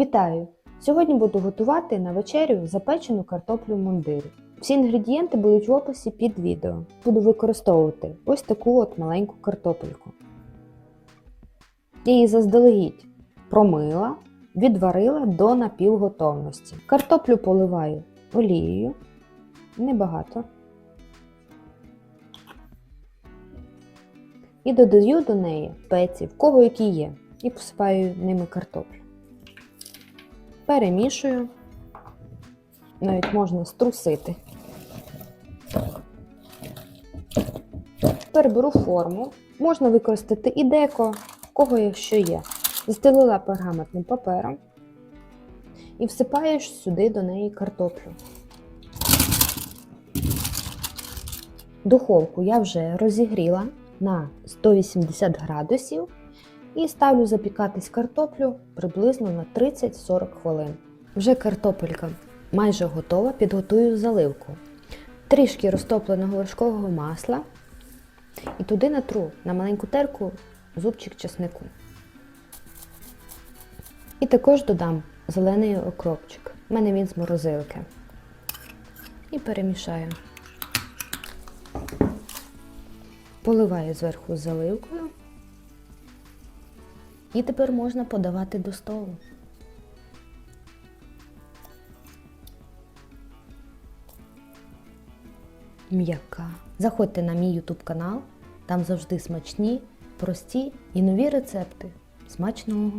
Вітаю! Сьогодні буду готувати на вечерю запечену картоплю в мундирі. Всі інгредієнти будуть в описі під відео. Буду використовувати ось таку от маленьку картопельку. Я її заздалегідь промила, відварила до напівготовності. Картоплю поливаю олією, небагато. І додаю до неї пеці, в кого які є, і посипаю ними картоплю. Перемішую, навіть можна струсити. Переберу форму, можна використати і деко, кого якщо є. Застелила пергаментним папером і всипаю сюди до неї картоплю. Духовку я вже розігріла на 180 градусів і ставлю запікатись картоплю приблизно на 30-40 хвилин. Вже картопелька майже готова, підготую заливку. Трішки розтопленого вершкового масла і туди натру на маленьку терку зубчик чеснику. І також додам зелений окропчик. У мене він з морозилки. І перемішаю. Поливаю зверху заливкою. І тепер можна подавати до столу. М'яка. Заходьте на мій YouTube канал, там завжди смачні, прості і нові рецепти. Смачного!